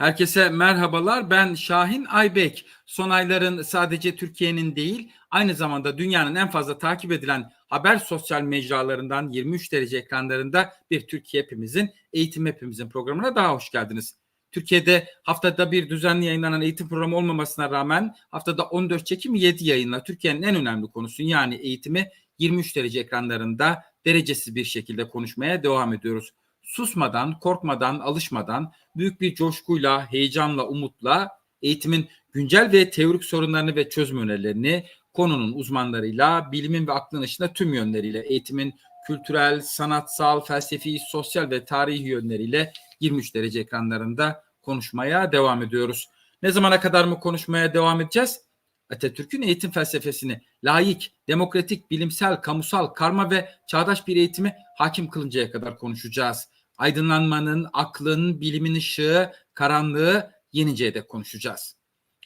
Herkese merhabalar. Ben Şahin Aybek. Son ayların sadece Türkiye'nin değil, aynı zamanda dünyanın en fazla takip edilen haber sosyal mecralarından 23 derece ekranlarında bir Türkiye hepimizin, eğitim hepimizin programına daha hoş geldiniz. Türkiye'de haftada bir düzenli yayınlanan eğitim programı olmamasına rağmen haftada 14 çekim 7 yayınla Türkiye'nin en önemli konusu yani eğitimi 23 derece ekranlarında derecesiz bir şekilde konuşmaya devam ediyoruz susmadan, korkmadan, alışmadan, büyük bir coşkuyla, heyecanla, umutla eğitimin güncel ve teorik sorunlarını ve çözüm önerilerini konunun uzmanlarıyla, bilimin ve aklın ışığında tüm yönleriyle eğitimin kültürel, sanatsal, felsefi, sosyal ve tarihi yönleriyle 23 derece ekranlarında konuşmaya devam ediyoruz. Ne zamana kadar mı konuşmaya devam edeceğiz? Atatürk'ün eğitim felsefesini layık, demokratik, bilimsel, kamusal, karma ve çağdaş bir eğitimi hakim kılıncaya kadar konuşacağız aydınlanmanın, aklın, bilimin ışığı, karanlığı yeninceye dek konuşacağız.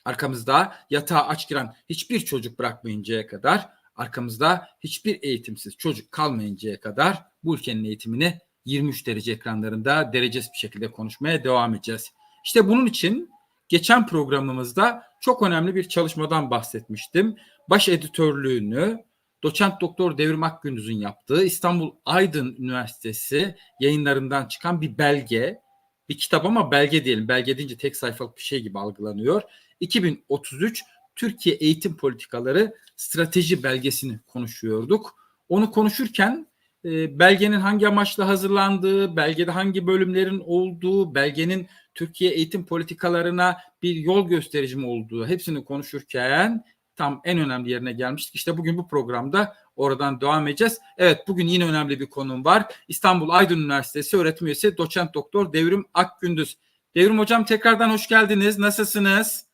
Arkamızda yatağa aç giren hiçbir çocuk bırakmayıncaya kadar, arkamızda hiçbir eğitimsiz çocuk kalmayıncaya kadar bu ülkenin eğitimini 23 derece ekranlarında derecesiz bir şekilde konuşmaya devam edeceğiz. İşte bunun için geçen programımızda çok önemli bir çalışmadan bahsetmiştim. Baş editörlüğünü doçent doktor Devrim Akgündüz'ün yaptığı İstanbul Aydın Üniversitesi yayınlarından çıkan bir belge, bir kitap ama belge diyelim. Belge deyince tek sayfalık bir şey gibi algılanıyor. 2033 Türkiye Eğitim Politikaları Strateji belgesini konuşuyorduk. Onu konuşurken e, belgenin hangi amaçla hazırlandığı, belgede hangi bölümlerin olduğu, belgenin Türkiye eğitim politikalarına bir yol gösterici mi olduğu hepsini konuşurken tam en önemli yerine gelmiştik. İşte bugün bu programda oradan devam edeceğiz. Evet bugün yine önemli bir konum var. İstanbul Aydın Üniversitesi öğretim üyesi doçent doktor Devrim Akgündüz. Devrim hocam tekrardan hoş geldiniz. Nasılsınız?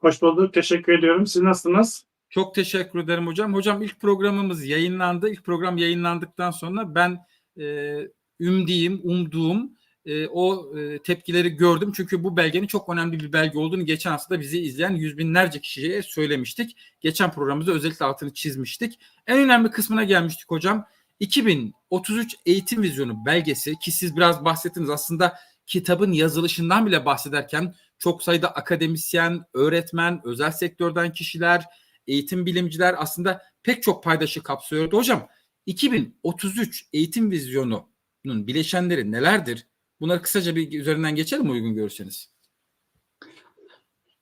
Hoş bulduk. Teşekkür ediyorum. Siz nasılsınız? Çok teşekkür ederim hocam. Hocam ilk programımız yayınlandı. İlk program yayınlandıktan sonra ben e, ümdiyim, umduğum e, o e, tepkileri gördüm. Çünkü bu belgenin çok önemli bir belge olduğunu geçen hafta bizi izleyen yüz binlerce kişiye söylemiştik. Geçen programımızda özellikle altını çizmiştik. En önemli kısmına gelmiştik hocam. 2033 Eğitim Vizyonu belgesi ki siz biraz bahsettiniz aslında kitabın yazılışından bile bahsederken çok sayıda akademisyen, öğretmen, özel sektörden kişiler, eğitim bilimciler aslında pek çok paydaşı kapsıyordu. Hocam 2033 Eğitim Vizyonu'nun bileşenleri nelerdir? Bunları kısaca bir üzerinden geçelim uygun görürseniz?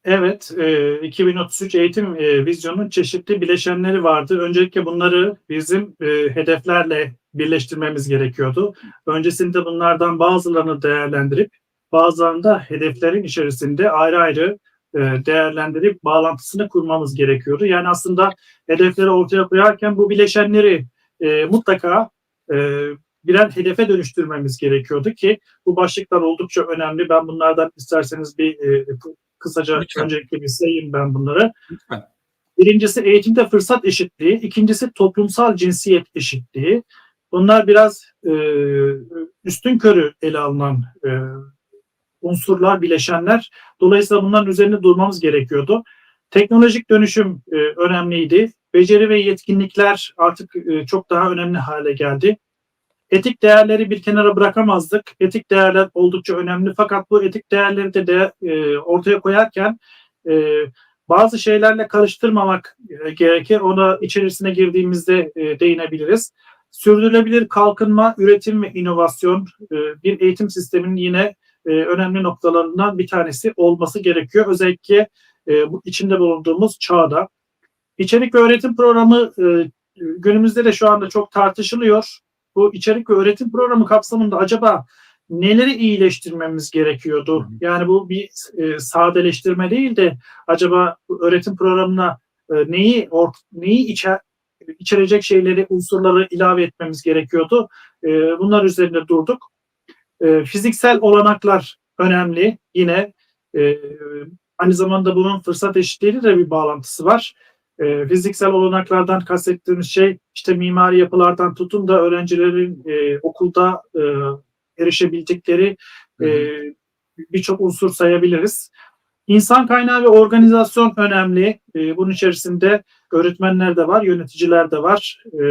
Evet, e, 2033 eğitim e, vizyonunun çeşitli bileşenleri vardı. Öncelikle bunları bizim e, hedeflerle birleştirmemiz gerekiyordu. Öncesinde bunlardan bazılarını değerlendirip bazılarını da hedeflerin içerisinde ayrı ayrı e, değerlendirip bağlantısını kurmamız gerekiyordu. Yani aslında hedefleri ortaya koyarken bu bileşenleri e, mutlaka e, birer hedefe dönüştürmemiz gerekiyordu ki bu başlıklar oldukça önemli. Ben bunlardan isterseniz bir e, kısaca Lütfen. öncelikle bir sayayım ben bunları. Lütfen. Birincisi eğitimde fırsat eşitliği, ikincisi toplumsal cinsiyet eşitliği. Bunlar biraz e, üstün körü ele alınan e, unsurlar, bileşenler. Dolayısıyla bunların üzerinde durmamız gerekiyordu. Teknolojik dönüşüm e, önemliydi. Beceri ve yetkinlikler artık e, çok daha önemli hale geldi. Etik değerleri bir kenara bırakamazdık. Etik değerler oldukça önemli fakat bu etik değerleri de, de e, ortaya koyarken e, bazı şeylerle karıştırmamak e, gerekir. Ona içerisine girdiğimizde e, değinebiliriz. Sürdürülebilir kalkınma, üretim ve inovasyon e, bir eğitim sisteminin yine e, önemli noktalarından bir tanesi olması gerekiyor. Özellikle e, bu içinde bulunduğumuz çağda. İçerik ve öğretim programı e, günümüzde de şu anda çok tartışılıyor bu içerik ve öğretim programı kapsamında acaba neleri iyileştirmemiz gerekiyordu? Yani bu bir e, sadeleştirme değil de acaba öğretim programına e, neyi or, neyi içer, içerecek şeyleri, unsurları ilave etmemiz gerekiyordu. E, bunlar üzerinde durduk. E, fiziksel olanaklar önemli. Yine e, aynı zamanda bunun fırsat eşitliğiyle de bir bağlantısı var. E, fiziksel olanaklardan kastettiğimiz şey işte mimari yapılardan tutun da öğrencilerin e, okulda e, erişebildikleri e, birçok unsur sayabiliriz. İnsan kaynağı ve organizasyon önemli. E, bunun içerisinde öğretmenler de var, yöneticiler de var. E,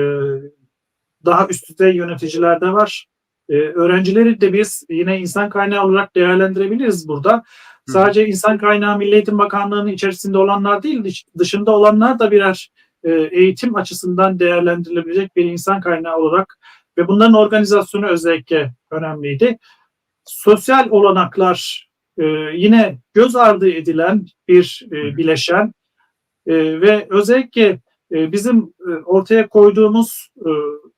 daha üst düzey yöneticiler de var. e, öğrencileri de biz yine insan kaynağı olarak değerlendirebiliriz burada. Sadece insan kaynağı Milli Eğitim Bakanlığı'nın içerisinde olanlar değil, dış- dışında olanlar da birer e, eğitim açısından değerlendirilebilecek bir insan kaynağı olarak ve bunların organizasyonu özellikle önemliydi. Sosyal olanaklar e, yine göz ardı edilen bir e, bileşen ve özellikle bizim ortaya koyduğumuz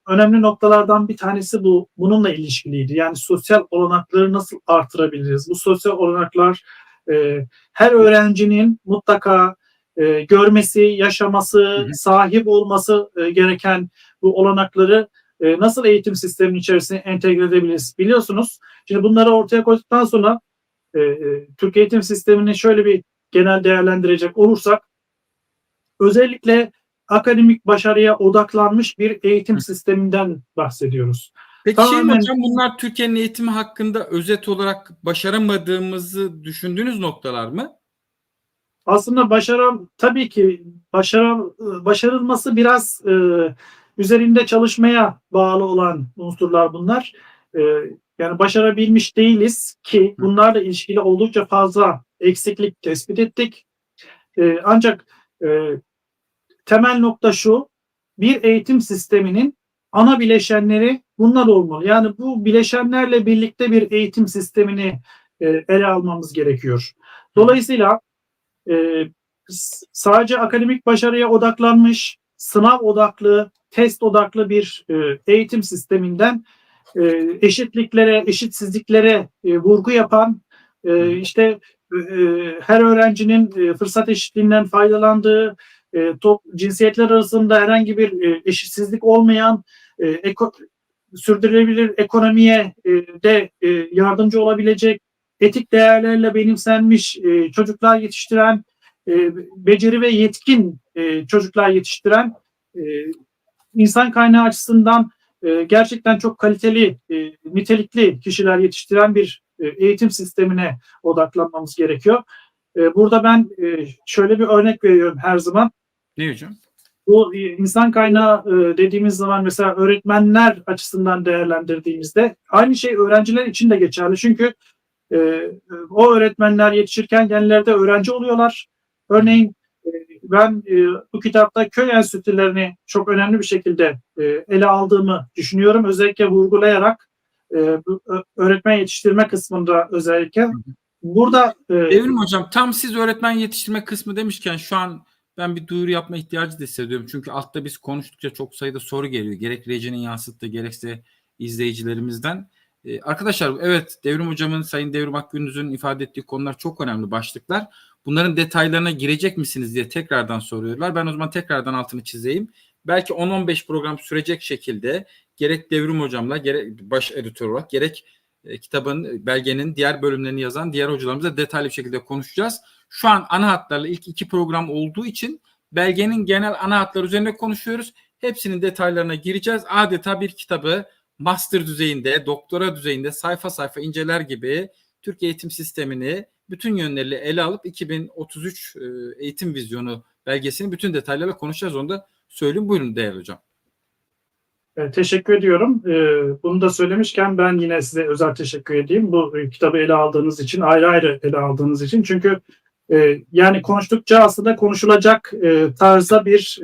önemli noktalardan bir tanesi bu bununla ilişkiliydi. Yani sosyal olanakları nasıl artırabiliriz? Bu sosyal olanaklar e, her öğrencinin mutlaka e, görmesi, yaşaması, sahip olması e, gereken bu olanakları e, nasıl eğitim sisteminin içerisine entegre edebiliriz? Biliyorsunuz, şimdi bunları ortaya koyduktan sonra e, e, Türk eğitim sistemini şöyle bir genel değerlendirecek olursak, özellikle akademik başarıya odaklanmış bir eğitim sisteminden bahsediyoruz. Peki Tamamen- Şeyma Hocam bunlar Türkiye'nin eğitimi hakkında özet olarak başaramadığımızı düşündüğünüz noktalar mı? aslında başaram tabii ki başaram başarılması biraz e, üzerinde çalışmaya bağlı olan unsurlar bunlar. E, yani başarabilmiş değiliz ki bunlarla ilişkili oldukça fazla eksiklik tespit ettik. E, ancak e, temel nokta şu, bir eğitim sisteminin ana bileşenleri bunlar olmalı. Yani bu bileşenlerle birlikte bir eğitim sistemini e, ele almamız gerekiyor. Dolayısıyla e, sadece akademik başarıya odaklanmış, sınav odaklı, test odaklı bir e, eğitim sisteminden e, eşitliklere, eşitsizliklere e, vurgu yapan, e, işte e, her öğrencinin e, fırsat eşitliğinden faydalandığı, e, top, cinsiyetler arasında herhangi bir e, eşitsizlik olmayan, e, eko, sürdürülebilir ekonomiye e, de e, yardımcı olabilecek, etik değerlerle benimsenmiş çocuklar yetiştiren, beceri ve yetkin çocuklar yetiştiren, insan kaynağı açısından gerçekten çok kaliteli, nitelikli kişiler yetiştiren bir eğitim sistemine odaklanmamız gerekiyor. Burada ben şöyle bir örnek veriyorum her zaman. Ne hocam? Bu e, insan kaynağı e, dediğimiz zaman mesela öğretmenler açısından değerlendirdiğimizde aynı şey öğrenciler için de geçerli. Çünkü e, o öğretmenler yetişirken genellerde öğrenci oluyorlar. Örneğin ben bu kitapta köy enstitülerini çok önemli bir şekilde ele aldığımı düşünüyorum. Özellikle vurgulayarak öğretmen yetiştirme kısmında özellikle. Burada Devrim Hocam tam siz öğretmen yetiştirme kısmı demişken şu an ben bir duyuru yapma ihtiyacı da hissediyorum. Çünkü altta biz konuştukça çok sayıda soru geliyor. Gerek rejinin yansıttığı gerekse izleyicilerimizden. Ee, arkadaşlar evet Devrim Hocam'ın, Sayın Devrim Akgündüz'ün ifade ettiği konular çok önemli başlıklar. Bunların detaylarına girecek misiniz diye tekrardan soruyorlar. Ben o zaman tekrardan altını çizeyim. Belki 10-15 program sürecek şekilde gerek Devrim Hocam'la gerek baş editör olarak gerek e, kitabın, belgenin diğer bölümlerini yazan diğer hocalarımızla detaylı bir şekilde konuşacağız. Şu an ana hatlarla ilk iki program olduğu için belgenin genel ana hatları üzerine konuşuyoruz. Hepsinin detaylarına gireceğiz. Adeta bir kitabı master düzeyinde, doktora düzeyinde sayfa sayfa inceler gibi Türk eğitim sistemini bütün yönleriyle ele alıp 2033 e, eğitim vizyonu belgesini bütün detaylarla konuşacağız. Onu da söyleyeyim. Buyurun değerli hocam. E, Teşekkür ediyorum. E, Bunu da söylemişken ben yine size özel teşekkür edeyim. Bu e, kitabı ele aldığınız için, ayrı ayrı ele aldığınız için. Çünkü yani konuştukça aslında konuşulacak tarzda bir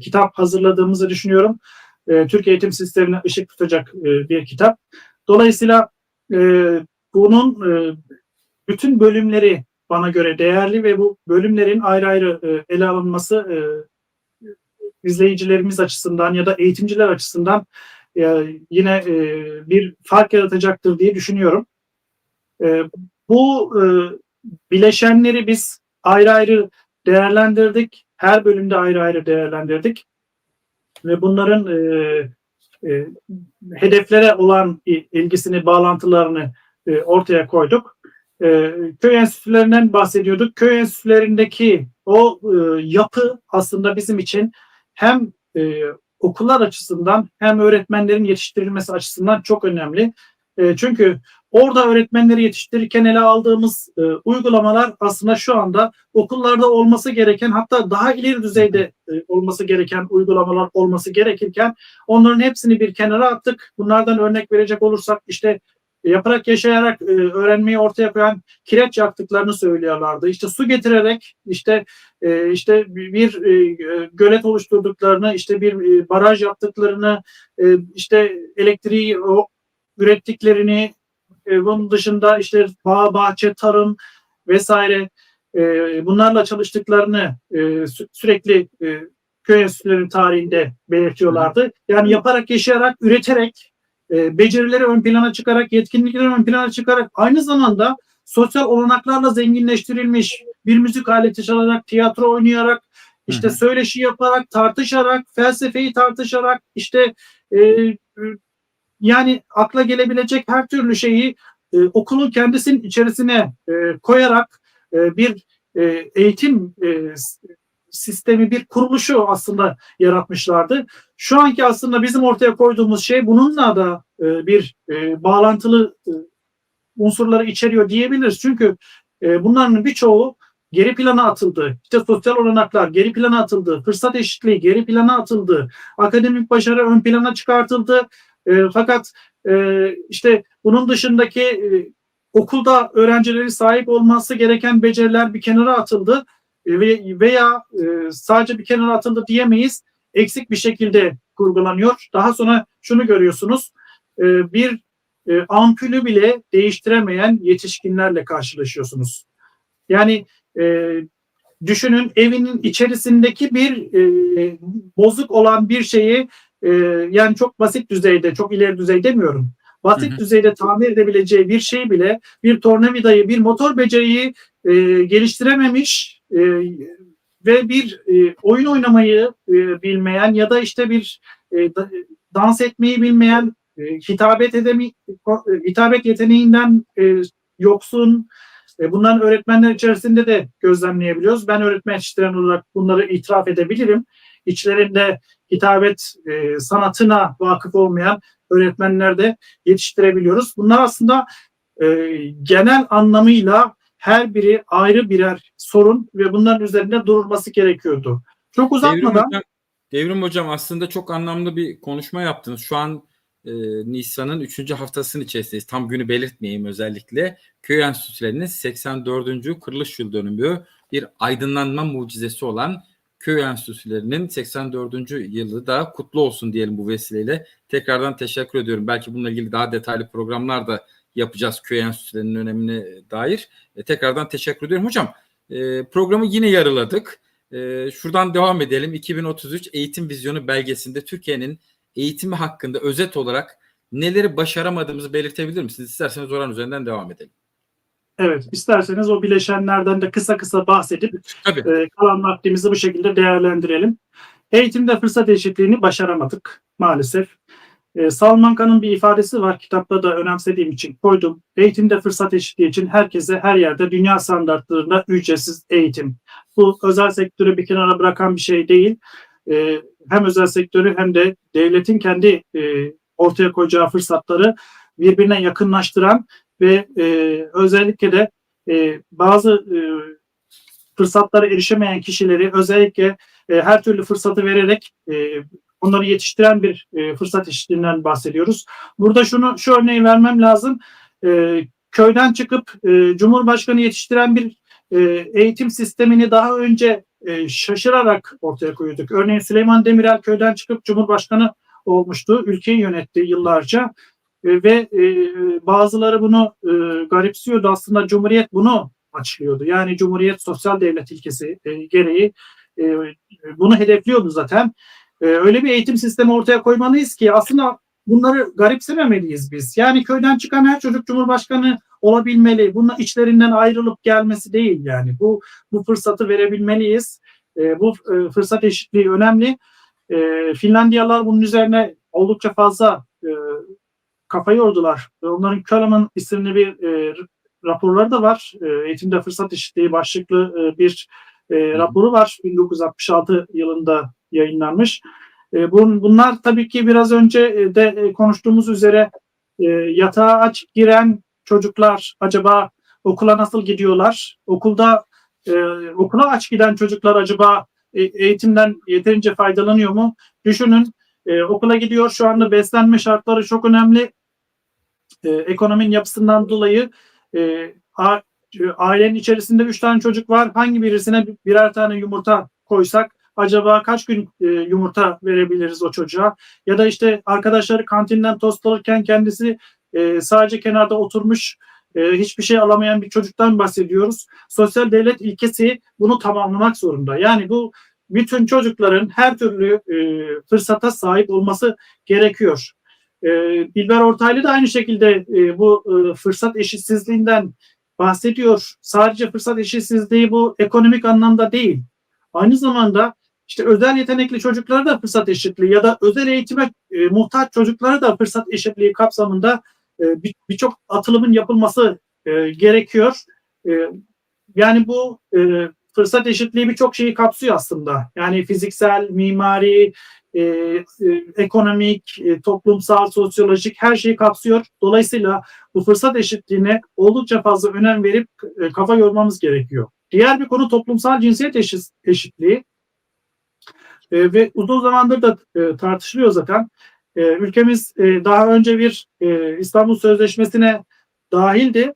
kitap hazırladığımızı düşünüyorum. E, Türk eğitim sistemine ışık tutacak bir kitap. Dolayısıyla bunun bütün bölümleri bana göre değerli ve bu bölümlerin ayrı ayrı ele alınması izleyicilerimiz açısından ya da eğitimciler açısından e, yine e, bir fark yaratacaktır diye düşünüyorum. E, bu bileşenleri biz ayrı ayrı değerlendirdik. Her bölümde ayrı ayrı değerlendirdik. Ve bunların hedeflere olan ilgisini, bağlantılarını ortaya koyduk. Köy enstitülerinden bahsediyorduk. Köy enstitülerindeki o yapı aslında bizim için hem e, okullar açısından hem öğretmenlerin yetiştirilmesi açısından çok önemli. E, çünkü orada öğretmenleri yetiştirirken ele aldığımız e, uygulamalar aslında şu anda okullarda olması gereken hatta daha ileri düzeyde e, olması gereken uygulamalar olması gerekirken onların hepsini bir kenara attık. Bunlardan örnek verecek olursak işte yaparak yaşayarak e, öğrenmeyi ortaya koyan kireç yaktıklarını söylüyorlardı. İşte su getirerek işte e, işte bir e, gölet oluşturduklarını, işte bir e, baraj yaptıklarını, e, işte elektriği o, ürettiklerini, e, bunun dışında işte bağ, bahçe, tarım vesaire e, bunlarla çalıştıklarını e, sü- sürekli e, köy enstitülerinin tarihinde belirtiyorlardı. Yani yaparak, yaşayarak, üreterek, e, becerileri ön plana çıkarak, yetkinlikleri ön plana çıkarak aynı zamanda sosyal olanaklarla zenginleştirilmiş bir müzik aleti çalarak, tiyatro oynayarak, işte söyleşi yaparak, tartışarak, felsefeyi tartışarak, işte e, e, yani akla gelebilecek her türlü şeyi e, okulun kendisinin içerisine e, koyarak e, bir e, eğitim e, sistemi, bir kuruluşu aslında yaratmışlardı. Şu anki aslında bizim ortaya koyduğumuz şey bununla da e, bir e, bağlantılı e, unsurları içeriyor diyebiliriz. Çünkü e, bunların birçoğu geri plana atıldı. İşte sosyal olanaklar geri plana atıldı. Fırsat eşitliği geri plana atıldı. Akademik başarı ön plana çıkartıldı. E, fakat e, işte bunun dışındaki e, okulda öğrencileri sahip olması gereken beceriler bir kenara atıldı. E, ve veya e, sadece bir kenara atıldı diyemeyiz. Eksik bir şekilde kurgulanıyor. Daha sonra şunu görüyorsunuz. E, bir ampulü bile değiştiremeyen yetişkinlerle karşılaşıyorsunuz. Yani düşünün evinin içerisindeki bir e, bozuk olan bir şeyi e, yani çok basit düzeyde, çok ileri düzey demiyorum. Basit Hı hı. düzeyde tamir edebileceği bir şey bile bir tornavidayı, bir motor beceriyi e, geliştirememiş e, ve bir e, oyun oynamayı e, bilmeyen ya da işte bir e, da- dans etmeyi bilmeyen e, hitabet edemi e, hitabet yeteneğinden e, yoksun e, bunların öğretmenler içerisinde de gözlemleyebiliyoruz. Ben öğretmen yetiştiren olarak bunları itiraf edebilirim. İçlerinde hitabet e, sanatına vakıf olmayan öğretmenler de yetiştirebiliyoruz. Bunlar aslında e, genel anlamıyla her biri ayrı birer sorun ve bunların üzerinde durulması gerekiyordu. Çok Devrim uzatmadan hocam, Devrim hocam aslında çok anlamlı bir konuşma yaptınız. Şu an e, Nisan'ın 3. haftasının içerisindeyiz. Tam günü belirtmeyeyim özellikle. Köy enstitülerinin 84. kuruluş yıl dönümü bir aydınlanma mucizesi olan köy enstitülerinin 84. yılı da kutlu olsun diyelim bu vesileyle. Tekrardan teşekkür ediyorum. Belki bununla ilgili daha detaylı programlar da yapacağız köy enstitülerinin önemine dair. E, tekrardan teşekkür ediyorum. Hocam e, programı yine yarıladık. Ee, şuradan devam edelim. 2033 Eğitim Vizyonu belgesinde Türkiye'nin eğitimi hakkında özet olarak neleri başaramadığımızı belirtebilir misiniz? İsterseniz oran üzerinden devam edelim. evet isterseniz o bileşenlerden de kısa kısa bahsedip Tabii. e, kalan vaktimizi bu şekilde değerlendirelim. Eğitimde fırsat eşitliğini başaramadık maalesef. E, Salmanka'nın bir ifadesi var kitapta da önemsediğim için koydum. Eğitimde fırsat eşitliği için herkese her yerde dünya standartlarında ücretsiz eğitim. Bu özel sektörü bir kenara bırakan bir şey değil. E, hem özel sektörü hem de devletin kendi e, ortaya koyacağı fırsatları birbirine yakınlaştıran ve e, özellikle de e, bazı e, fırsatlara erişemeyen kişileri özellikle her türlü fırsatı vererek onları yetiştiren bir e, fırsat eşitliğinden bahsediyoruz. Burada şunu şu örneği vermem lazım. E, köyden çıkıp e, Cumhurbaşkanı yetiştiren bir e, eğitim sistemini daha önce e, şaşırarak ortaya koyuyorduk. Örneğin Süleyman Demirel köyden çıkıp Cumhurbaşkanı olmuştu. Ülkeyi yönetti yıllarca. E, ve e, bazıları bunu e, garipsiyordu. Aslında Cumhuriyet bunu açıklıyordu. Yani Cumhuriyet sosyal devlet ilkesi e, gereği e, bunu hedefliyordu zaten. E, öyle bir eğitim sistemi ortaya koymalıyız ki aslında bunları garipsememeliyiz biz. Yani köyden çıkan her çocuk cumhurbaşkanı olabilmeli. Bunun içlerinden ayrılıp gelmesi değil yani. Bu bu fırsatı verebilmeliyiz. E, bu e, fırsat eşitliği önemli. E, Finlandiyalılar bunun üzerine oldukça fazla e, kafa yordular. Onların Köln'ün isimli bir e, raporları da var. E, eğitimde fırsat eşitliği başlıklı e, bir e, raporu var. 1966 yılında yayınlanmış. E, bun, bunlar tabii ki biraz önce de e, konuştuğumuz üzere e, yatağa aç giren çocuklar acaba okula nasıl gidiyorlar? Okulda e, okula aç giden çocuklar acaba e, eğitimden yeterince faydalanıyor mu? Düşünün e, okula gidiyor şu anda beslenme şartları çok önemli. E, ekonominin yapısından dolayı e, e, ailenin içerisinde üç tane çocuk var. Hangi birisine birer tane yumurta koysak acaba kaç gün e, yumurta verebiliriz o çocuğa? Ya da işte arkadaşları kantinden tost alırken kendisi e, sadece kenarda oturmuş e, hiçbir şey alamayan bir çocuktan bahsediyoruz. Sosyal devlet ilkesi bunu tamamlamak zorunda. Yani bu bütün çocukların her türlü e, fırsata sahip olması gerekiyor. E, İlber Ortaylı da aynı şekilde e, bu e, fırsat eşitsizliğinden bahsediyor. Sadece fırsat eşitsizliği bu ekonomik anlamda değil. Aynı zamanda işte özel yetenekli çocuklara da fırsat eşitliği ya da özel eğitime e, muhtaç çocuklara da fırsat eşitliği kapsamında e, bir- birçok atılımın yapılması e, gerekiyor. E, yani bu e, fırsat eşitliği birçok şeyi kapsıyor aslında. Yani fiziksel, mimari, e, e, ekonomik, e, toplumsal, sosyolojik her şeyi kapsıyor. Dolayısıyla bu fırsat eşitliğine oldukça fazla önem verip e, kafa yormamız gerekiyor. Diğer bir konu toplumsal cinsiyet eşit- eşitliği. E, ve uzun zamandır da e, tartışılıyor zaten. E, ülkemiz e, daha önce bir e, İstanbul Sözleşmesi'ne dahildi.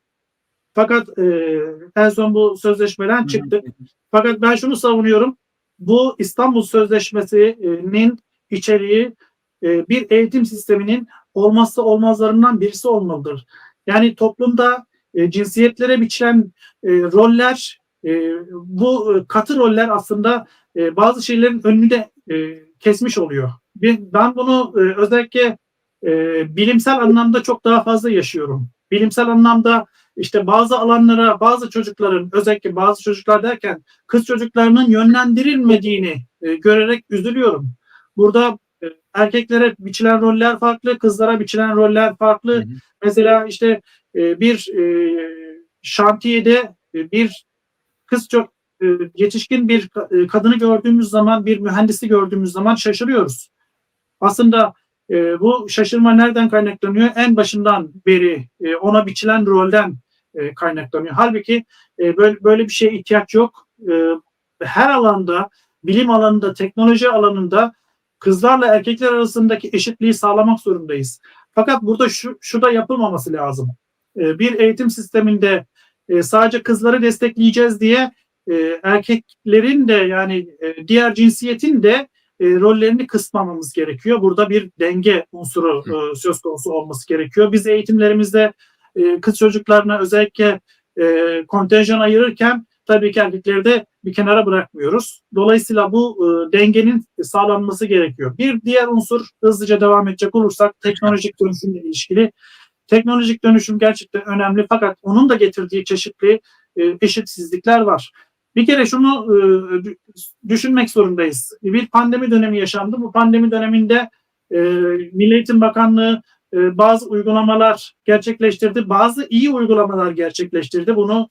Fakat e, en son bu sözleşmeden çıktı. Fakat ben şunu savunuyorum. Bu İstanbul Sözleşmesi'nin içeriği e, bir eğitim sisteminin olmazsa olmazlarından birisi olmalıdır. Yani toplumda e, cinsiyetlere biçilen e, roller, e, bu e, katı roller aslında e, bazı şeylerin önünü de e, kesmiş oluyor. Bir- Ben bunu e, özellikle e, bilimsel anlamda çok daha fazla yaşıyorum. Bilimsel anlamda işte bazı alanlara bazı çocukların özellikle bazı çocuklar derken kız çocuklarının yönlendirilmediğini e, görerek üzülüyorum. Burada e, erkeklere biçilen roller farklı, kızlara biçilen roller farklı. Hı hı. Mesela işte e, bir e, şantiyede e, bir kız çok yetişkin bir e, kadını gördüğümüz zaman, bir mühendisi gördüğümüz zaman şaşırıyoruz. Aslında e, bu şaşırma nereden kaynaklanıyor? En başından beri e, ona biçilen rolden e, kaynaklanıyor. Halbuki e, böyle bir şeye ihtiyaç yok. E, her alanda, bilim alanında, teknoloji alanında kızlarla erkekler arasındaki eşitliği sağlamak zorundayız. Fakat burada şu, şu da yapılmaması lazım. E, bir eğitim sisteminde e, sadece kızları destekleyeceğiz diye e, erkeklerin de yani e, diğer cinsiyetin de e, rollerini kısmamamız gerekiyor. Burada bir denge unsuru e, söz konusu olması gerekiyor. Biz eğitimlerimizde e, kız çocuklarına özellikle e, kontenjan ayırırken tabii ki erkekleri de bir kenara bırakmıyoruz. Dolayısıyla bu e, dengenin sağlanması gerekiyor. Bir diğer unsur hızlıca devam edecek olursak teknolojik dönüşümle ilişkili. Teknolojik dönüşüm gerçekten önemli fakat onun da getirdiği çeşitli e, eşitsizlikler var. Bir kere şunu e, dü- düşünmek zorundayız. Bir pandemi dönemi yaşandı. Bu pandemi döneminde e, Milli Eğitim Bakanlığı e, bazı uygulamalar gerçekleştirdi. Bazı iyi uygulamalar gerçekleştirdi. Bunu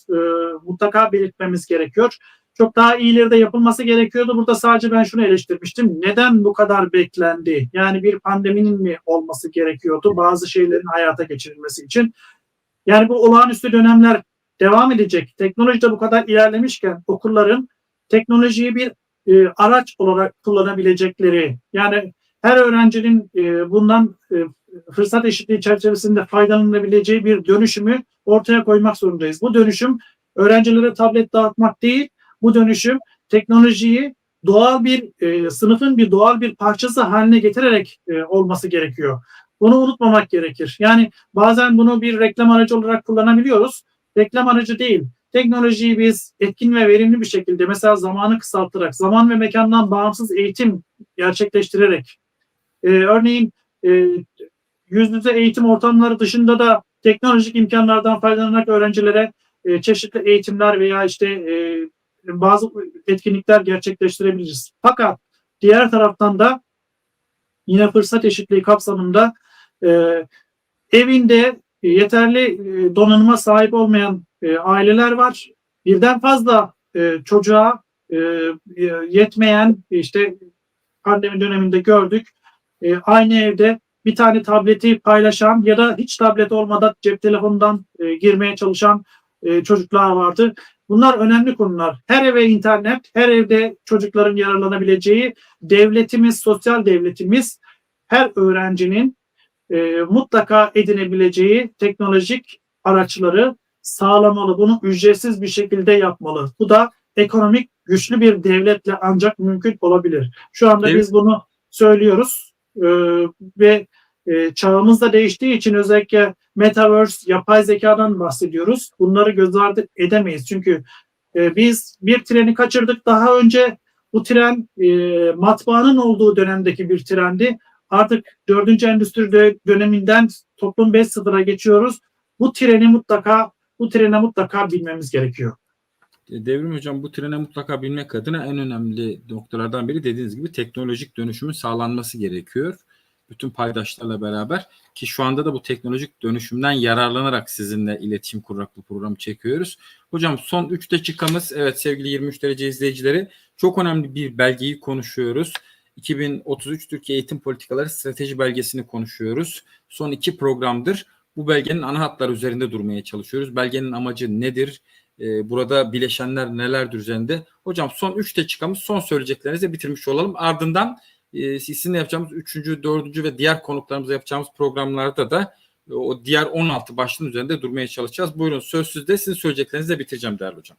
mutlaka belirtmemiz gerekiyor. Çok daha iyileri de yapılması gerekiyordu. Burada sadece ben şunu eleştirmiştim. Neden bu kadar beklendi? Yani bir pandeminin mi olması gerekiyordu bazı şeylerin hayata geçirilmesi için? Yani bu olağanüstü dönemler devam edecek. Teknoloji de bu kadar ilerlemişken okulların teknolojiyi bir e, araç olarak kullanabilecekleri yani her öğrencinin e, bundan e, fırsat eşitliği çerçevesinde faydalanabileceği bir dönüşümü ortaya koymak zorundayız. Bu dönüşüm öğrencilere tablet dağıtmak değil, bu dönüşüm teknolojiyi doğal bir e, sınıfın bir doğal bir parçası haline getirerek e, olması gerekiyor. Bunu unutmamak gerekir. Yani bazen bunu bir reklam aracı olarak kullanabiliyoruz. Reklam aracı değil. Teknolojiyi biz etkin ve verimli bir şekilde mesela zamanı kısaltarak, zaman ve mekandan bağımsız eğitim gerçekleştirerek, e, örneğin e, yüz yüze eğitim ortamları dışında da teknolojik imkanlardan faydalanarak öğrencilere e, çeşitli eğitimler veya işte e, bazı etkinlikler gerçekleştirebiliriz. Fakat diğer taraftan da yine fırsat eşitliği kapsamında e, evinde yeterli e, donanıma sahip olmayan e, aileler var. Birden fazla e, çocuğa e, e, yetmeyen işte pandemi döneminde gördük. E, aynı evde bir tane tableti paylaşan ya da hiç tablet olmadan cep telefonundan e, girmeye çalışan e, çocuklar vardı. Bunlar önemli konular. Her eve internet, her evde çocukların yararlanabileceği devletimiz, sosyal devletimiz her öğrencinin e, mutlaka edinebileceği teknolojik araçları sağlamalı. Bunu ücretsiz bir şekilde yapmalı. Bu da ekonomik güçlü bir devletle ancak mümkün olabilir. Şu anda Evet. biz bunu söylüyoruz e, ve e, çağımız da değiştiği için özellikle metaverse, yapay zekadan bahsediyoruz. Bunları göz ardı edemeyiz. Çünkü e, biz bir treni kaçırdık. Daha önce bu tren e, matbaanın olduğu dönemdeki bir trendi. Artık dördüncü endüstri dö- döneminden toplum 5.0'a geçiyoruz. Bu treni mutlaka bu trene mutlaka bilmemiz gerekiyor. E, Devrim Hocam bu trene mutlaka binmek adına en önemli noktalardan biri dediğiniz gibi teknolojik dönüşümün sağlanması gerekiyor. Bütün paydaşlarla beraber ki şu anda da bu teknolojik dönüşümden yararlanarak sizinle iletişim kurarak bu programı çekiyoruz. Hocam son 3 dakikamız evet sevgili 23 derece izleyicileri çok önemli bir belgeyi konuşuyoruz. 2033 Türkiye Eğitim Politikaları Strateji Belgesini konuşuyoruz. Son iki programdır bu belgenin ana hatları üzerinde durmaya çalışıyoruz. Belgenin amacı nedir? Ee, burada bileşenler nelerdir üzerinde. Hocam son 3 dakikamız son söyleyeceklerinizi bitirmiş olalım. Ardından e, sizinle yapacağımız 3. 4. ve diğer konuklarımızla yapacağımız programlarda da e, o diğer 16 başlığın üzerinde durmaya çalışacağız. Buyurun söz sizde. Sizin söyleyeceklerinizi de bitireceğim değerli hocam.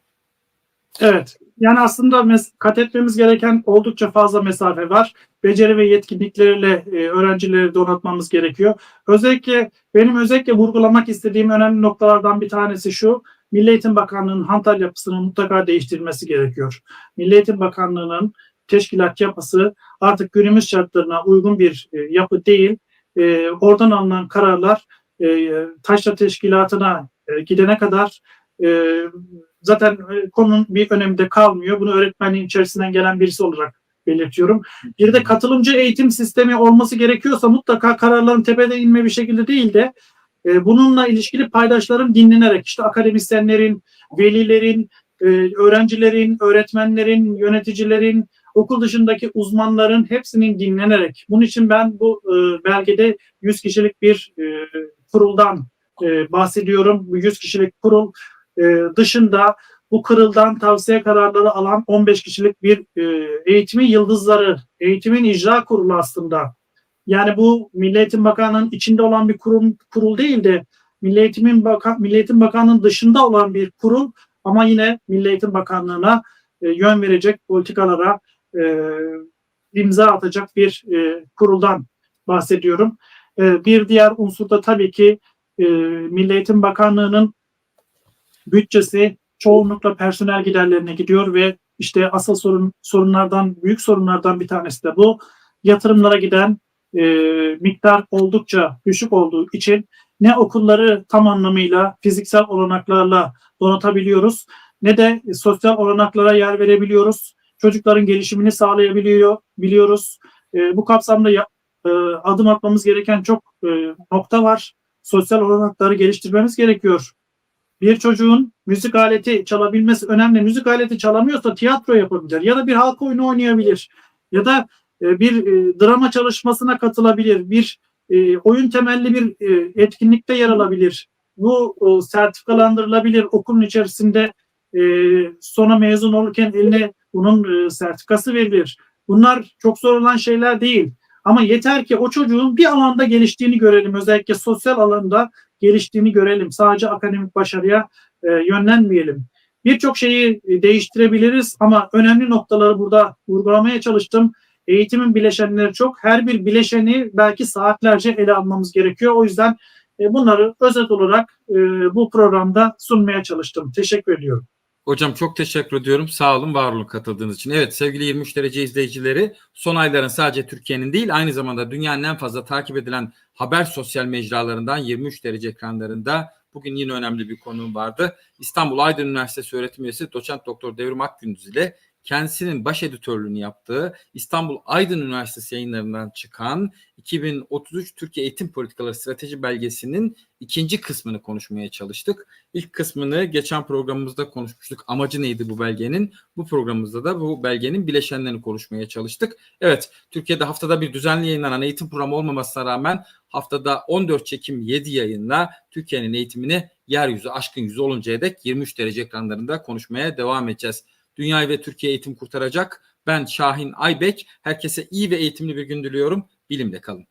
Evet. Yani aslında kat etmemiz gereken oldukça fazla mesafe var. Beceri ve yetkinlikleriyle e, öğrencileri donatmamız gerekiyor. Özellikle benim özellikle vurgulamak istediğim önemli noktalardan bir tanesi şu. Milli Eğitim Bakanlığı'nın hantal yapısını mutlaka değiştirilmesi gerekiyor. Milli Eğitim Bakanlığı'nın teşkilat yapısı artık günümüz şartlarına uygun bir e, yapı değil. E, oradan alınan kararlar e, taşra teşkilatına e, gidene kadar e, zaten e, konunun bir önemi de kalmıyor. Bunu öğretmenliğin içerisinden gelen birisi olarak belirtiyorum. Bir de katılımcı eğitim sistemi olması gerekiyorsa mutlaka kararların tepede inme bir şekilde değil de e, bununla ilişkili paydaşların dinlenerek işte akademisyenlerin, velilerin, e, öğrencilerin, öğretmenlerin, yöneticilerin, okul dışındaki uzmanların hepsinin dinlenerek. Bunun için ben bu belgede 100 kişilik bir kuruldan bahsediyorum. Bu 100 kişilik kurul e, dışında bu kırıldan tavsiye kararları alan 15 kişilik bir e, eğitimin yıldızları, eğitimin icra kurulu aslında. Yani bu Milli Eğitim Bakanlığı'nın içinde olan bir kurum kurul değil de Milli Eğitim'in Bakan, Milli Eğitim Bakanlığı'nın dışında olan bir kurul ama yine Milli Eğitim Bakanlığı'na e, yön verecek politikalara e, imza atacak bir e, kuruldan bahsediyorum. Bir diğer unsur da tabii ki e, Milli Eğitim Bakanlığı'nın bütçesi çoğunlukla personel giderlerine gidiyor ve işte asıl sorun sorunlardan büyük sorunlardan bir tanesi de bu. Yatırımlara giden e, miktar oldukça düşük olduğu için ne okulları tam anlamıyla fiziksel olanaklarla donatabiliyoruz ne de sosyal olanaklara yer verebiliyoruz. Çocukların gelişimini sağlayabiliyor biliyoruz. E, bu kapsamda ya- e, adım atmamız gereken çok e, nokta var. Sosyal olanakları geliştirmemiz gerekiyor. Bir çocuğun müzik aleti çalabilmesi önemli. Müzik aleti çalamıyorsa tiyatro yapabilir ya da bir halk oyunu oynayabilir ya da e, bir e, drama çalışmasına katılabilir, bir e, oyun temelli bir etkinlikte yer alabilir. Bu sertifikalandırılabilir okulun içerisinde sonra mezun olurken eline bunun sertifikası verilir. Bunlar çok zor olan şeyler değil. Ama yeter ki o çocuğun bir alanda geliştiğini görelim. Özellikle sosyal alanda geliştiğini görelim. Sadece akademik başarıya e, yönlenmeyelim. Birçok şeyi e, değiştirebiliriz ama önemli noktaları burada vurgulamaya çalıştım. Eğitimin bileşenleri çok. Her bir bileşeni belki saatlerce ele almamız gerekiyor. O yüzden e, bunları özet olarak e, bu programda sunmaya çalıştım. Teşekkür ediyorum. Hocam çok teşekkür ediyorum. Sağ olun, var olun katıldığınız için. Evet sevgili 23 derece izleyicileri son ayların sadece Türkiye'nin değil aynı zamanda dünyanın en fazla takip edilen haber sosyal mecralarından 23 derece ekranlarında bugün yine önemli bir konuğum vardı. İstanbul Aydın Üniversitesi öğretim üyesi doçent doktor Devrim Akgündüz ile kendisinin baş editörlüğünü yaptığı İstanbul Aydın Üniversitesi yayınlarından çıkan 2033 Türkiye Eğitim Politikaları Strateji Belgesi'nin ikinci kısmını konuşmaya çalıştık. İlk kısmını geçen programımızda konuşmuştuk. Amacı neydi bu belgenin? Bu programımızda da bu belgenin bileşenlerini konuşmaya çalıştık. Evet, Türkiye'de haftada bir düzenli yayınlanan eğitim programı olmamasına rağmen haftada 14 çekim 7 yayınla Türkiye'nin eğitimini yeryüzü aşkın yüzü oluncaya dek 23 derece ekranlarında konuşmaya devam edeceğiz. Dünyayı ve Türkiye eğitim kurtaracak. Ben Şahin Aybek. Herkese iyi ve eğitimli bir gün diliyorum. Bilimde kalın.